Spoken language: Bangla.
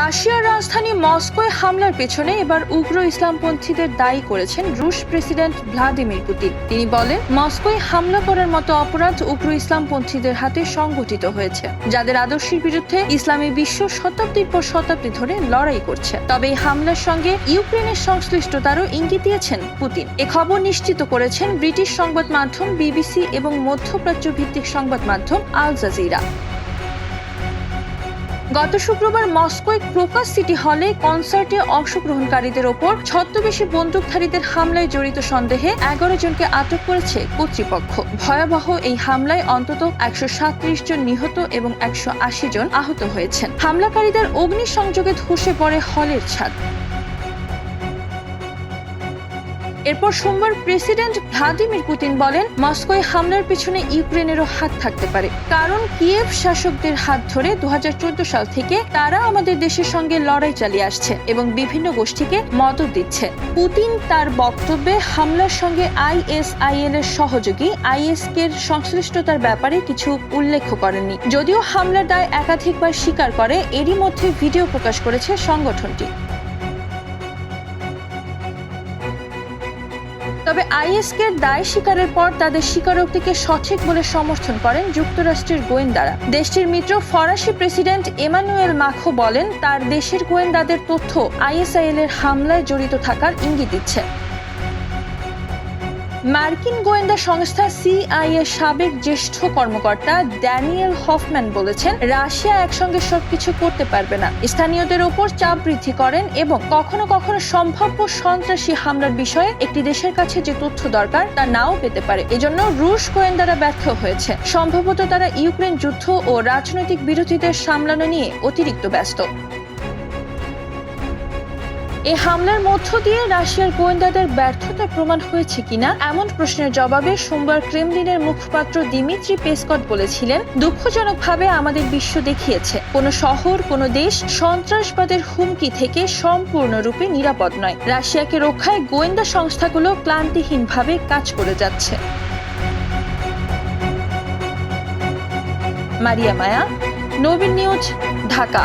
রাশিয়ার রাজধানী মস্কোয় হামলার পেছনে এবার উগ্র ইসলামপন্থীদের দায়ী করেছেন রুশ প্রেসিডেন্ট ভ্লাদিমির পুতিন। তিনি বলেন, মস্কোয় হামলা করার মতো অপরাধ উগ্র ইসলামপন্থীদের হাতে সংগঠিত হয়েছে, যাদের আদর্শের বিরুদ্ধে ইসলামী বিশ্ব শতাব্দীর পর শতাব্দী ধরে লড়াই করছে। তবে এই হামলার সঙ্গে ইউক্রেনের সংশ্লিষ্টতারও ইঙ্গিত দিয়েছেন পুতিন। এ খবর নিশ্চিত করেছেন ব্রিটিশ সংবাদ মাধ্যম বিবিসি এবং মধ্যপ্রাচ্য ভিত্তিক সংবাদ মাধ্যম আল জাজিরা। গত শুক্রবার মস্কোয় প্রকাশ সিটি হলে কনসার্টে অংশগ্রহণকারীদের ওপর ছদ্মবেশী বন্দুকধারীদের হামলায় জড়িত সন্দেহে এগারো জনকে আটক করেছে কর্তৃপক্ষ। ভয়াবহ এই হামলায় অন্তত একশো জন নিহত এবং একশো আশি জন আহত হয়েছেন। হামলাকারীদের অগ্নিসংযোগে ধসে পড়ে হলের ছাদ। এরপর সোমবার প্রেসিডেন্ট ভ্লাদিমির পুতিন বলেন, মস্কোয় হামলার পিছনে ইউক্রেনেরও হাত থাকতে পারে। কারণ, কিয়েভ শাসকদের হাত ধরে দু হাজার চোদ্দ সাল থেকে তারা আমাদের দেশের সঙ্গে লড়াই চালিয়ে আসছে এবং বিভিন্ন গোষ্ঠীকে মদত দিচ্ছে। পুতিন তার বক্তব্যে, হামলার সঙ্গে আইএসআইএল এর সহযোগী আইএস এর সংশ্লিষ্টতার ব্যাপারে কিছু উল্লেখ করেননি। যদিও হামলার দায় একাধিকবার স্বীকার করে, এরই মধ্যে ভিডিও প্রকাশ করেছে সংগঠনটি। তবে আইএসকে দায় স্বীকারের পর তাদের স্বীকারোক্তিকে সঠিক বলে সমর্থন করেন যুক্তরাষ্ট্রের গোয়েন্দারা। দেশটির মিত্র, ফরাসি প্রেসিডেন্ট এমানুয়েল মাখো বলেন, তার দেশের গোয়েন্দাদের তথ্য আইএসআইএল এর হামলায় জড়িত থাকার ইঙ্গিত দিচ্ছে। মার্কিন গোয়েন্দা সংস্থা সিআইএ সাবেক জ্যেষ্ঠ কর্মকর্তা ড্যানিয়েল হফম্যান বলেছেন, রাশিয়া একসঙ্গে সবকিছু করতে পারবে না। স্থানীয়দের ওপর চাপ বৃদ্ধি করেন এবং কখনো কখনো সম্ভাব্য সন্ত্রাসী হামলার বিষয়ে একটি দেশের কাছে যে তথ্য দরকার, তা নাও পেতে পারে। এজন্য রুশ গোয়েন্দারা ব্যর্থ হয়েছে। সম্ভবত তারা ইউক্রেন যুদ্ধ ও রাজনৈতিক বিরোধীদের সামলানো নিয়ে অতিরিক্ত ব্যস্ত। এই হামলার মধ্য দিয়ে রাশিয়ার গোয়েন্দাদের ব্যর্থতা প্রমাণ হয়েছে কিনা, এমন প্রশ্নের জবাবে সোমবার ক্রেমলিনের মুখপাত্র দিমিত্রি পেসকট বলেছিলেন, দুঃখজনকভাবে আমাদের বিশ্ব দেখিয়েছে। কোনো শহর, কোনো দেশ সন্ত্রাসবাদের হুমকি থেকে সম্পূর্ণরূপে নিরাপদ নয়। রাশিয়াকে রক্ষায় গোয়েন্দা সংস্থাগুলো ক্লান্তিহীনভাবে কাজ করে যাচ্ছে। মারিয়া মায়া, নবীন নিউজ, ঢাকা।